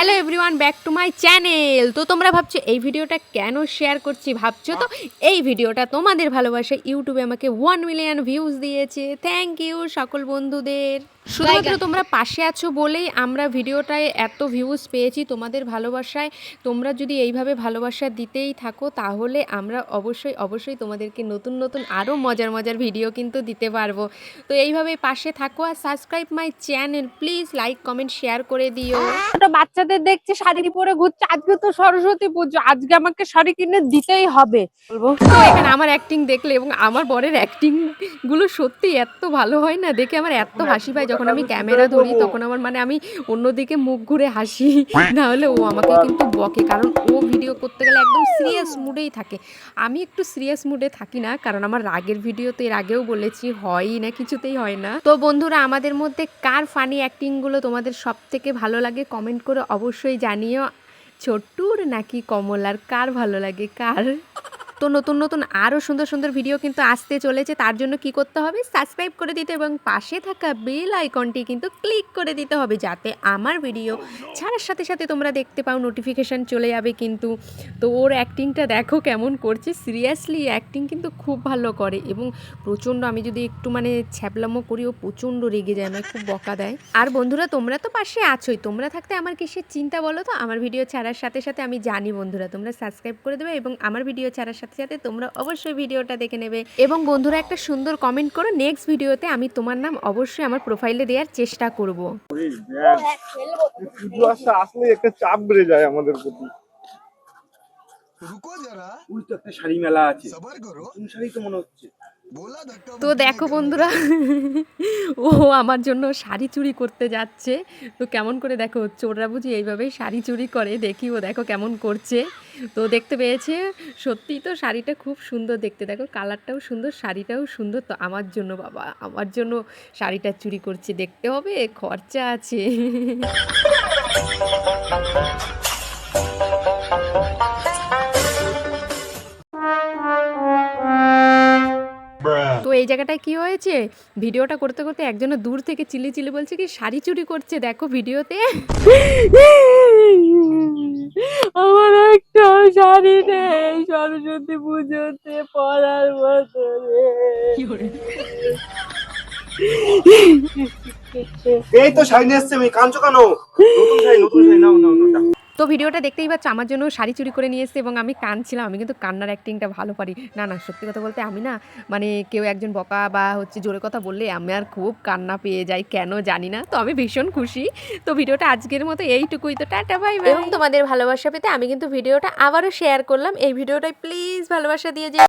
Hello everyone back to my channel তো তোমরা ভাবছ, এই ভিডিওটা কেন শেয়ার করছি? ভাবছ তো? এই ভিডিওটা তোমাদের ভালোবাসা ইউটিউবে আমাকে ওয়ান মিলিয়ন ভিউজ দিয়েছে। থ্যাংক ইউ সকল বন্ধুদের। শুধুমাত্র তোমরা পাশে আছো বলেই আমরা ভিডিওটায় এত ভিউজ পেয়েছি তোমাদের ভালোবাসায়। তোমরা যদি এইভাবে ভালোবাসা দিতেই থাকো তাহলে আমরা অবশ্যই অবশ্যই তোমাদেরকে নতুন নতুন আরও মজার মজার ভিডিও কিন্তু দিতে পারব। তো এইভাবে পাশে থাকো আর subscribe my channel please like comment share করে দিও। ছোট বাচ্চাদের দেখছি শাড়ি পরে ঘুরছে। আজকে তো সরস্বতী পুজো। আজকে আমাকে শাড়ি কিনে দিতেই হবে। বলব। তো এখানে আমার অ্যাক্টিং দেখলে এবং আমার বরের অ্যাক্টিংগুলো সত্যি এত ভালো হয় না? দেখে আমার এত হাসি পায় যখন আমি ক্যামেরা ধরি তখন আমার মানে আমি অন্যদিকে মুখ ঘুরে হাসি। না হলে ও আমাকে কিন্তু বকে কারণ ও ভিডিও করতে গেলে একদম সিরিয়াস মুডেই থাকে। আমি একটু সিরিয়াস মুডে থাকি না কারণ আমার রাগের ভিডিও তো এর আগেও বলেছি হয়ই না কিছুতেই হয় না। তো বন্ধুরা আমাদের মধ্যে কার ফানি অ্যাক্টিংগুলো তোমাদের সব থেকে ভালো লাগে কমেন্ট করে অবশ্যই জানিও। ছোট্টুর নাকি কমলার কার ভালো লাগে কার? তো নতুন নতুন আরও সুন্দর সুন্দর ভিডিও কিন্তু আসতে চলেছে। তার জন্য কি করতে হবে? সাবস্ক্রাইব করে দিতে এবং পাশে থাকা বেল আইকনটি কিন্তু ক্লিক করে দিতে হবে যাতে আমার ভিডিও ছাড়ার সাথে সাথে তোমরা দেখতে পাও নোটিফিকেশান চলে যাবে কিন্তু। তো ওর অ্যাক্টিংটা দেখো কেমন করছে। সিরিয়াসলি অ্যাক্টিং কিন্তু খুব ভালো করে এবং প্রচণ্ড আমি যদি একটু মানে ছ্যাপলামো করি, ও প্রচণ্ড রেগে যায়, আমায় খুব বকা দেয়। আর বন্ধুরা, তোমরা তো পাশে আছোই। তোমরা থাকতে আমার কিসের চিন্তা বলো তো? আমার ভিডিও ছাড়ার সাথে সাথে আমি জানি বন্ধুরা, তোমরা সাবস্ক্রাইব করে দেবে এবং আমার ভিডিও ছাড়ার সাথে সাথে সাথে তোমরা অবশ্যই ভিডিওটা দেখে নেবে। এবং বন্ধুরা একটা সুন্দর কমেন্ট করো। নেক্সট ভিডিওতে আমি তোমার নাম অবশ্যই আমার প্রোফাইলে দেওয়ার চেষ্টা করব। আসলে একটা চাপ বেড়ে যায় আমাদের প্রতি রুকো যারা উল্টো একটা শাড়ি মেলা আছে। সবার করো শাড়ি তো মনে হচ্ছে। তো দেখো বন্ধুরা ও আমার জন্য শাড়ি চুরি করতে যাচ্ছে। তো কেমন করে দেখো চোররা বুঝি এইভাবেই শাড়ি চুরি করে দেখি ও দেখো কেমন করছে। তো দেখতে পেয়েছে সত্যিই তো শাড়িটা খুব সুন্দর দেখতে। দেখো কালারটাও সুন্দর শাড়িটাও সুন্দর। তো আমার জন্য বাবা আমার জন্য শাড়িটা চুরি করছে দেখতে হবে খরচা আছে। এই জায়গাটায় কি হয়েছে? ভিডিওটা করতে করতে একজন দূর থেকে চিলি চিলি বলছে কি শাড়ি চুরি করছে দেখো ভিডিওতে। আমার একটা শাড়ি নেই সরস্বতী পুজোতে পরার মতো এই তো শাড়ি নিয়ে এসছে কাঞ্চো কেন? নতুন শাড়ি নতুন শাড়ি নাও নাও নাও। তো ভিডিওটা দেখতেই পাচ্ছ, আমার জন্য শাড়ি চুরি করে নিয়ে এসছে এবং আমি কাঁদছিলাম। আমি কিন্তু কান্নার অ্যাক্টিংটা ভালো পারি। না না, সত্যি কথা বলতে আমি না মানে কেউ একজন বকা বা হচ্ছে জোরে কথা বললে আমি আর খুব কান্না পেয়ে যাই, কেন জানি না। তো আমি ভীষণ খুশি। তো ভিডিওটা আজকের মতো এইটুকুই। তো টাটা ভাই এবং তোমাদের ভালোবাসা পেতে আমি কিন্তু ভিডিওটা আবারও শেয়ার করলাম। এই ভিডিওটাই প্লিজ ভালোবাসা দিয়ে যে